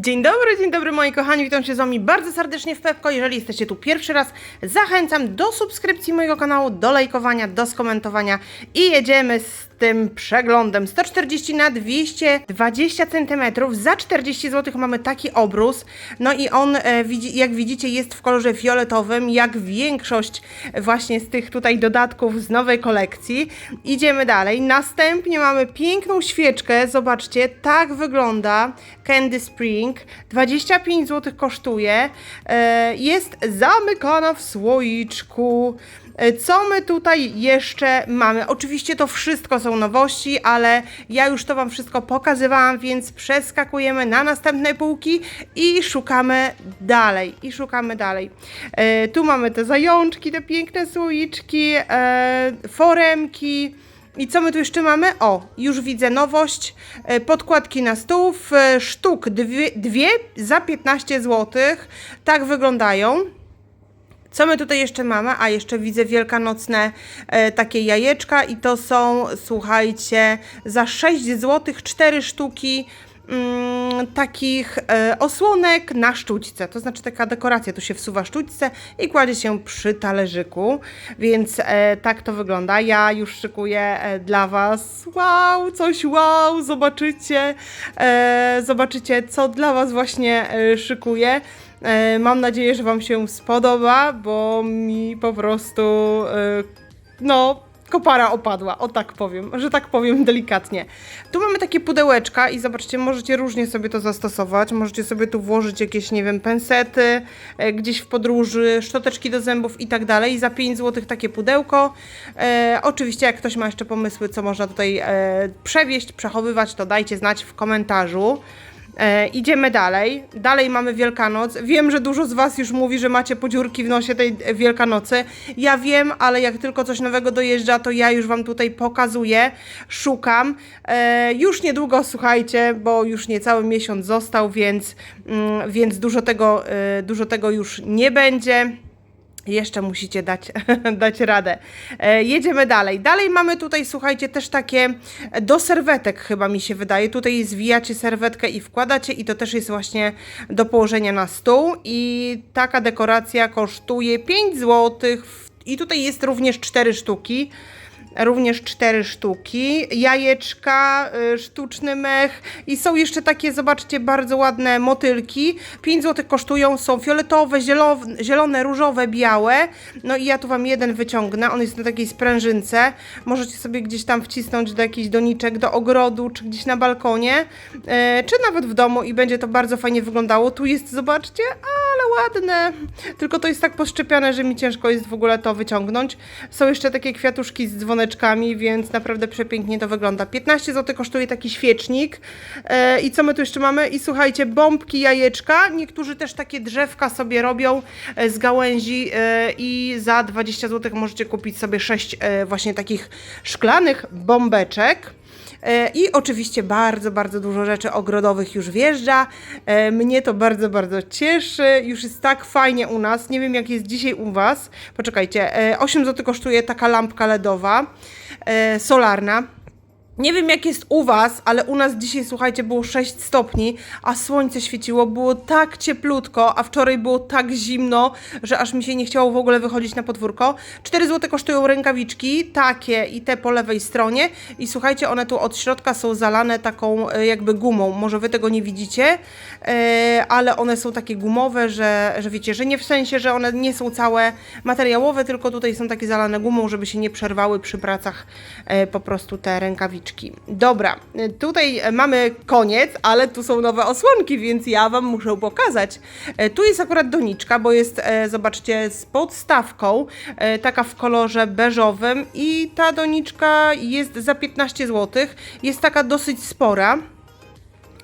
Dzień dobry, dzień dobry moi kochani, witam się z wami bardzo serdecznie w Pepko. Jeżeli jesteście tu pierwszy raz, zachęcam do subskrypcji mojego kanału, do lajkowania, do skomentowania i jedziemy z tym przeglądem. 140 na 220 cm, za 40 zł mamy taki obrus. No i on, e, jak widzicie, jest w kolorze fioletowym, jak większość właśnie z tych tutaj dodatków z nowej kolekcji. Idziemy dalej. Następnie mamy piękną świeczkę, zobaczcie, tak wygląda Candy Spring. 25 zł kosztuje. E, Jest zamykana w słoiczku. E, Co my tutaj jeszcze mamy? Oczywiście to wszystko są nowości, ale ja już to Wam wszystko pokazywałam, więc przeskakujemy na następne półki i szukamy dalej. I szukamy dalej. E, tu mamy te zajączki, te piękne słoiczki, e, foremki. I co my tu jeszcze mamy? O, już widzę nowość. E, Podkładki na stół, sztuk dwie, dwie za 15 zł. Tak wyglądają. Co my tutaj jeszcze mamy? A jeszcze widzę wielkanocne e, takie jajeczka i to są, słuchajcie, za 6 zł 4 sztuki mm, takich e, osłonek na sztućce. To znaczy taka dekoracja, tu się wsuwa sztućce i kładzie się przy talerzyku, więc e, tak to wygląda. Ja już szykuję e, dla Was. Wow, coś wow, zobaczycie, e, zobaczycie co dla Was właśnie e, szykuję. E, Mam nadzieję, że Wam się spodoba, bo mi po prostu e, no, kopara opadła, o tak powiem, że tak powiem delikatnie. Tu mamy takie pudełeczka i zobaczcie, możecie różnie sobie to zastosować. Możecie sobie tu włożyć jakieś, nie wiem, pensety, e, gdzieś w podróży, szczoteczki do zębów i tak dalej. Za 5 zł takie pudełko. E, oczywiście, jak ktoś ma jeszcze pomysły, co można tutaj e, przewieźć, przechowywać, to dajcie znać w komentarzu. E, idziemy dalej. Dalej mamy Wielkanoc. Wiem, że dużo z Was już mówi, że macie podziurki w nosie tej e, Wielkanocy. Ja wiem, ale jak tylko coś nowego dojeżdża, to ja już Wam tutaj pokazuję, szukam. E, już niedługo, słuchajcie, bo już niecały miesiąc został, więc, mm, więc dużo, tego, e, dużo tego już nie będzie. Jeszcze musicie dać, dać radę. E, jedziemy dalej. Dalej mamy tutaj, słuchajcie, też takie do serwetek chyba mi się wydaje. Tutaj zwijacie serwetkę i wkładacie i to też jest właśnie do położenia na stół. I taka dekoracja kosztuje 5 zł. I tutaj jest również 4 sztuki również cztery sztuki, jajeczka, y, sztuczny mech i są jeszcze takie, zobaczcie, bardzo ładne motylki. 5 zł kosztują, są fioletowe, zielone, zielone, różowe, białe. No i ja tu Wam jeden wyciągnę, on jest na takiej sprężynce. Możecie sobie gdzieś tam wcisnąć do jakichś doniczek, do ogrodu, czy gdzieś na balkonie, e, czy nawet w domu i będzie to bardzo fajnie wyglądało. Tu jest, zobaczcie, ale ładne. Tylko to jest tak poszczepiane, że mi ciężko jest w ogóle to wyciągnąć. Są jeszcze takie kwiatuszki z więc naprawdę przepięknie to wygląda. 15 zł kosztuje taki świecznik. E, I co my tu jeszcze mamy? I słuchajcie, bombki, jajeczka. Niektórzy też takie drzewka sobie robią e, z gałęzi e, i za 20 zł możecie kupić sobie 6 e, właśnie takich szklanych bombeczek. E, I oczywiście bardzo, bardzo dużo rzeczy ogrodowych już wjeżdża. E, Mnie to bardzo, bardzo cieszy. Już jest tak fajnie u nas. Nie wiem, jak jest dzisiaj u Was. Poczekajcie, e, 8 zł kosztuje taka lampka LEDowa, e, solarna. Nie wiem jak jest u Was, ale u nas dzisiaj, słuchajcie, było 6 stopni, a słońce świeciło, było tak cieplutko, a wczoraj było tak zimno, że aż mi się nie chciało w ogóle wychodzić na podwórko. 4 zł kosztują rękawiczki, takie i te po lewej stronie i słuchajcie, one tu od środka są zalane taką e, jakby gumą, może Wy tego nie widzicie, e, ale one są takie gumowe, że, że wiecie, że nie w sensie, że one nie są całe materiałowe, tylko tutaj są takie zalane gumą, żeby się nie przerwały przy pracach e, po prostu te rękawiczki. Dobra, tutaj mamy koniec, ale tu są nowe osłonki, więc ja Wam muszę pokazać. E, Tu jest akurat doniczka, bo jest, e, zobaczcie, z podstawką, e, taka w kolorze beżowym i ta doniczka jest za 15 zł. Jest taka dosyć spora.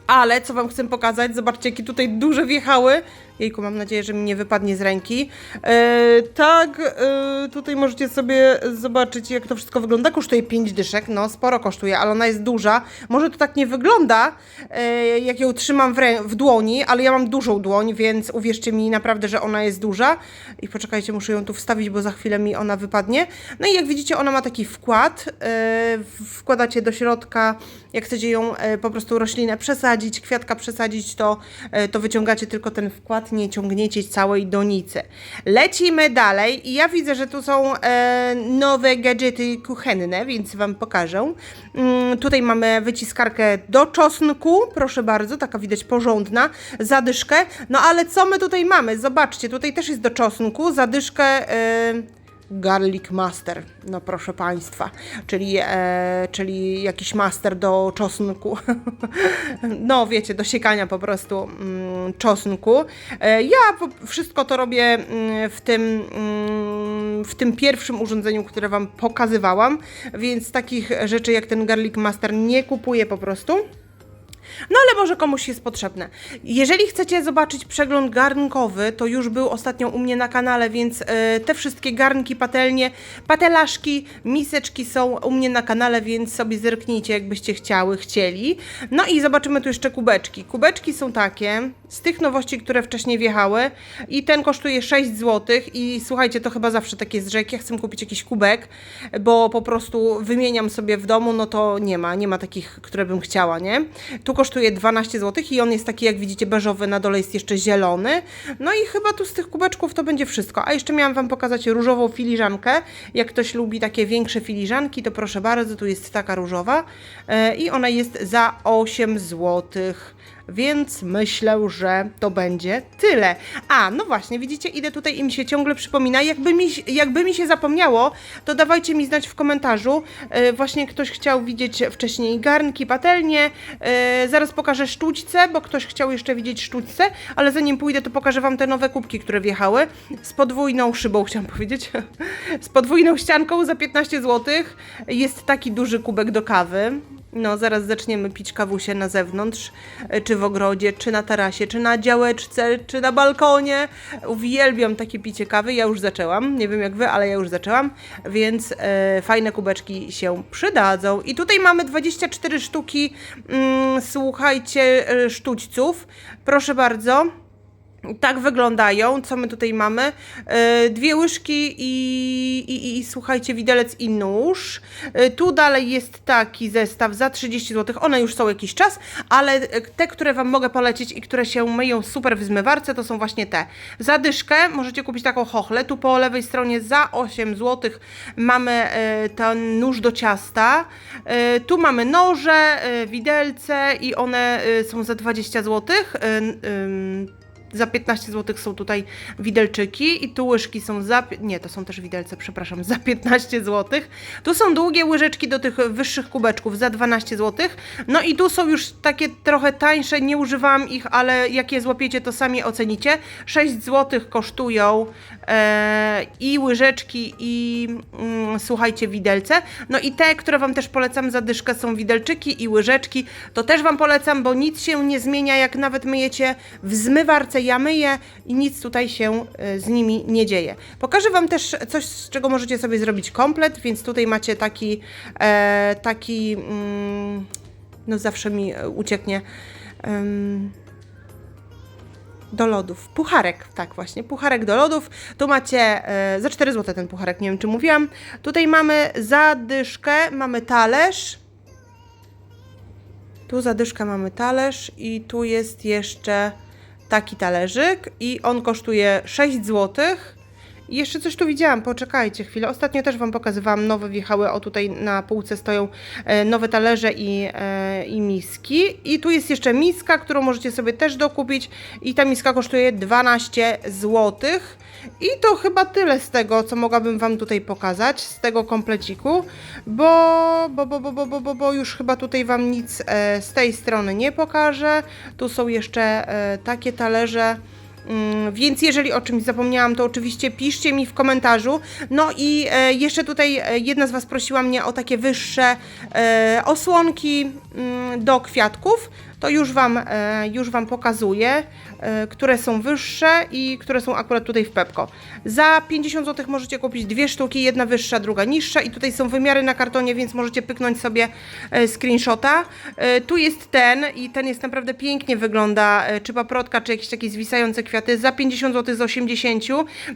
Ale co Wam chcę pokazać, zobaczcie, jakie tutaj duże wjechały. Jejku, mam nadzieję, że mi nie wypadnie z ręki. E, tak, e, tutaj możecie sobie zobaczyć, jak to wszystko wygląda. Kosztuje 5 dyszek, no sporo kosztuje, ale ona jest duża. Może to tak nie wygląda, e, jak ją trzymam w, w dłoni, ale ja mam dużą dłoń, więc uwierzcie mi naprawdę, że ona jest duża. I poczekajcie, muszę ją tu wstawić, bo za chwilę mi ona wypadnie. No i jak widzicie, ona ma taki wkład. E, wkładacie do środka, jak chcecie ją e, po prostu roślinę przesadzić, przesadzić, kwiatka przesadzić, to, e, to wyciągacie tylko ten wkład, nie ciągniecie całej donicy. Lecimy dalej i ja widzę, że tu są e, nowe gadżety kuchenne, więc Wam pokażę. Mm, tutaj mamy wyciskarkę do czosnku, proszę bardzo, taka widać porządna, zadyszkę. No ale co my tutaj mamy? Zobaczcie, tutaj też jest do czosnku, zadyszkę... E, Garlic Master, no proszę Państwa, czyli, e, czyli jakiś master do czosnku. no wiecie, do siekania po prostu mm, czosnku. E, ja wszystko to robię mm, w tym, mm, w tym pierwszym urządzeniu, które Wam pokazywałam, więc takich rzeczy jak ten Garlic Master nie kupuję po prostu. No ale może komuś jest potrzebne. Jeżeli chcecie zobaczyć przegląd garnkowy, to już był ostatnio u mnie na kanale, więc e, te wszystkie garnki, patelnie, patelaszki, miseczki są u mnie na kanale, więc sobie zerknijcie, jakbyście chciały, chcieli. No i zobaczymy tu jeszcze kubeczki. Kubeczki są takie, z tych nowości, które wcześniej wjechały i ten kosztuje 6 zł i słuchajcie, to chyba zawsze tak jest, że jak ja chcę kupić jakiś kubek, bo po prostu wymieniam sobie w domu, no to nie ma, nie ma takich, które bym chciała, nie? Tu kosztuje 12 zł i on jest taki, jak widzicie, beżowy, na dole jest jeszcze zielony. No i chyba tu z tych kubeczków to będzie wszystko. A jeszcze miałam Wam pokazać różową filiżankę. Jak ktoś lubi takie większe filiżanki, to proszę bardzo, tu jest taka różowa e, i ona jest za 8 złotych więc myślę, że to będzie tyle. A, no właśnie, widzicie, idę tutaj i mi się ciągle przypomina. Jakby mi, jakby mi się zapomniało, to dawajcie mi znać w komentarzu. E, właśnie ktoś chciał widzieć wcześniej garnki, patelnie. E, zaraz pokażę sztućce, bo ktoś chciał jeszcze widzieć sztućce, ale zanim pójdę, to pokażę Wam te nowe kubki, które wjechały. Z podwójną szybą, chciałam powiedzieć. Z podwójną ścianką za 15 zł. Jest taki duży kubek do kawy. No, zaraz zaczniemy pić kawusie na zewnątrz, e, czy w ogrodzie, czy na tarasie, czy na działeczce, czy na balkonie. Uwielbiam takie picie kawy, ja już zaczęłam, nie wiem jak wy, ale ja już zaczęłam, więc e, fajne kubeczki się przydadzą. I tutaj mamy 24 sztuki, mm, słuchajcie, e, sztućców. Proszę bardzo. Tak wyglądają. Co my tutaj mamy? E, dwie łyżki i, i, i słuchajcie, widelec i nóż. E, tu dalej jest taki zestaw za 30 zł. One już są jakiś czas, ale te, które Wam mogę polecić i które się myją super w zmywarce, to są właśnie te. Za dyszkę możecie kupić taką chochlę. Tu po lewej stronie za 8 zł mamy e, ten nóż do ciasta. Tu mamy noże, widelce i one są za 20 zł. Za 15 zł są tutaj widelczyki i tu łyżki są za... Nie, to są też widelce, przepraszam, za 15 zł. Tu są długie łyżeczki do tych wyższych kubeczków za 12 zł. No i tu są już takie trochę tańsze, nie używałam ich, ale jak je złapiecie, to sami ocenicie. 6 zł kosztują e, i łyżeczki i mm, słuchajcie, widelce. No i te, które Wam też polecam za dyszkę są widelczyki i łyżeczki. To też Wam polecam, bo nic się nie zmienia, jak nawet myjecie w zmywarce. Ja myję i nic tutaj się e, z nimi nie dzieje. Pokażę Wam też coś, z czego możecie sobie zrobić komplet, więc tutaj macie taki, e, taki, mm, no zawsze mi e, ucieknie. em, do lodów. Pucharek, tak właśnie, pucharek do lodów. Tu macie e, za 4 zł ten pucharek, nie wiem czy mówiłam. Tutaj mamy zadyszkę, mamy talerz. Tu zadyszkę mamy talerz i tu jest jeszcze taki talerzyk i on kosztuje 6 zł. Jeszcze coś tu widziałam, poczekajcie chwilę. Ostatnio też Wam pokazywałam nowe wjechały. O tutaj na półce stoją e, nowe talerze i, e, i miski. I tu jest jeszcze miska, którą możecie sobie też dokupić. I ta miska kosztuje 12 zł. I to chyba tyle z tego, co mogłabym Wam tutaj pokazać, z tego kompleciku, bo, bo, bo, bo, bo, bo, bo, bo już chyba tutaj Wam nic e, z tej strony nie pokażę. Tu są jeszcze takie talerze. Mm, Więc jeżeli o czymś zapomniałam, to oczywiście piszcie mi w komentarzu. No i e, jeszcze tutaj e, jedna z Was prosiła mnie o takie wyższe e, osłonki mm, do kwiatków. To już Wam, e, już wam pokazuję, e, które są wyższe i które są akurat tutaj w Pepko. Za 50 zł możecie kupić dwie sztuki, jedna wyższa, druga niższa i tutaj są wymiary na kartonie, więc możecie pyknąć sobie e, screenshota. Tu jest ten i ten jest naprawdę pięknie wygląda, czy paprotka, czy jakieś takie zwisające kwiaty, za 50 zł z 80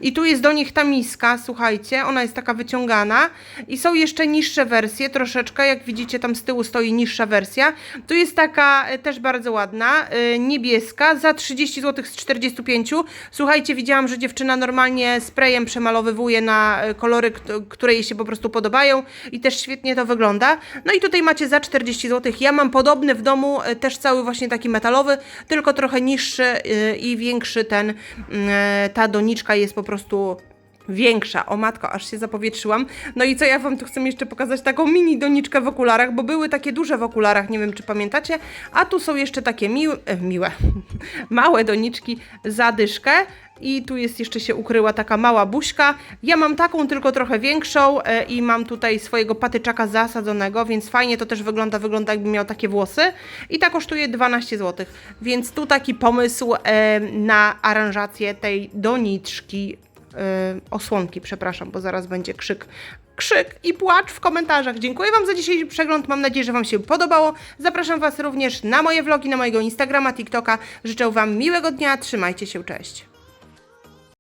i tu jest do nich ta miska, słuchajcie, ona jest taka wyciągana i są jeszcze niższe wersje, troszeczkę, jak widzicie tam z tyłu stoi niższa wersja. Tu jest taka też też bardzo ładna, y, niebieska, za 30 zł z 45. Słuchajcie, widziałam, że dziewczyna normalnie sprayem przemalowywuje na y, kolory, kt- które jej się po prostu podobają i też świetnie to wygląda. No i tutaj macie za 40 zł. Ja mam podobny w domu, y, też cały właśnie taki metalowy, tylko trochę niższy i większy ten, ta doniczka jest po prostu większa. O matko, aż się zapowietrzyłam. No i co ja wam tu chcę jeszcze pokazać? Taką mini doniczkę w okularach, bo były takie duże w okularach, nie wiem czy pamiętacie, a tu są jeszcze takie miłe, e, miłe, małe doniczki za dyszkę. I tu jest jeszcze się ukryła taka mała buźka. Ja mam taką, tylko trochę większą e, i mam tutaj swojego patyczaka zasadzonego, więc fajnie to też wygląda, wygląda jakby miał takie włosy. I ta kosztuje 12 zł. Więc tu taki pomysł e, na aranżację tej doniczki osłonki, przepraszam, bo zaraz będzie krzyk. Krzyk i płacz w komentarzach. Dziękuję Wam za dzisiejszy przegląd. Mam nadzieję, że Wam się podobało. Zapraszam Was również na moje vlogi, na mojego Instagrama, TikToka. Życzę Wam miłego dnia. Trzymajcie się, cześć.